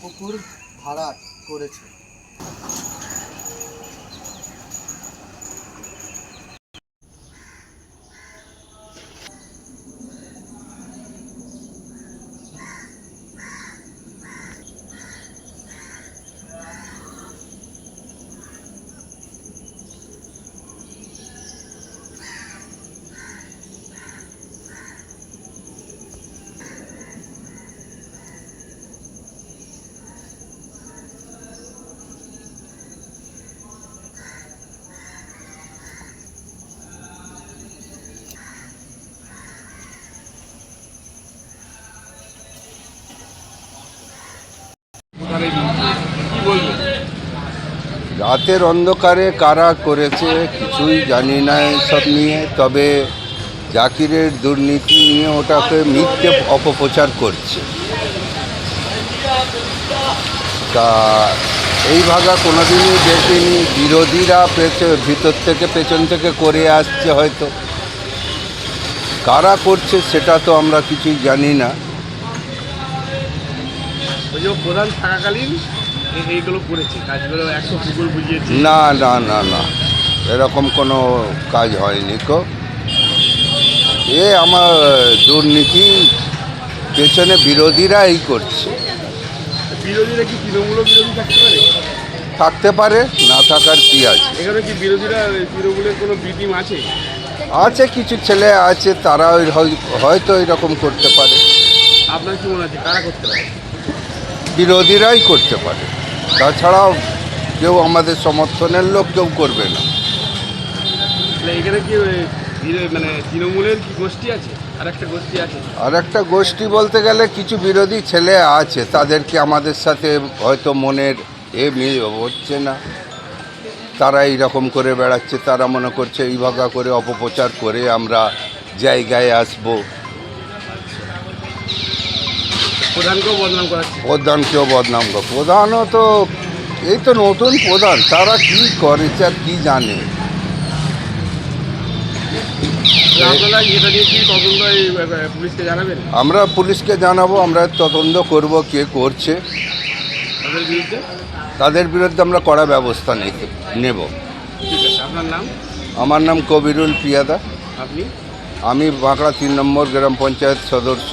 পুকুর ভাড়া করেছে। রাতের অন্ধকারে কারা করেছে কিছুই জানি না সব নিয়ে, তবে জাকিরের দুর্নীতি নিয়ে ওটাকে মিথ্যে অপপ্রচার করছে। তা এই ভাগা কোনোদিনই দেখিনি, বিরোধীরা ভিতর থেকে পেছন থেকে করে আসছে হয়তো। কারা করছে সেটা তো আমরা কিছুই জানি না। ওই যে প্রধান থাকাকালীন এইগুলো করেছে কাজগুলো একশো পুকুর বুঝিয়েছে। না না না না। এরকম কোনো কাজ হয়নি কো। এ আমার দুর্নীতি পেছনে বিরোধীরা এই করছে। বিরোধীরা কি তৃণমূল বিরোধী থাকতে পারে? থাকতে পারে না থাকার কি আছে? এখানে কি বিরোধীরা তৃণমূলের কোনো বিটিম আছে? আছে কিছু ছেলে আছে তারা হয়- হয়তো এরকম করতে পারে। আপনার কি মনে আছে কারা করতে পারে? বিরোধীরাই করতে পারে। তাছাড়াও কেউ আমাদের সমর্থনের লোক কেউ করবে না। এখানে কি মানে তৃণমূলের কি গোষ্ঠী আছে? আর একটা গোষ্ঠী বলতে গেলে কিছু বিরোধী ছেলে আছে তাদেরকে আমাদের সাথে হয়তো মনের এ মিল হচ্ছে না। তারা এইরকম করে বেড়াচ্ছে তারা মনে করছে এই ভাগা করে অপপ্রচার করে আমরা জায়গায় আসব। প্রধানকেও বদনাম করে প্রধানও তো এই তো নতুন প্রধান তারা কি করেছে আর কি জানে? আমরা পুলিশকে জানাব আমরা তদন্ত করব কে করছে। তাদের বিরুদ্ধে? আমরা কড়া ব্যবস্থা নেব। ঠিক আছে আপনার নাম? আমার নাম কবিরুল পিয়াদা। আপনি? আমি বাঁকড়া তিন নম্বর গ্রাম পঞ্চায়েত সদস্য।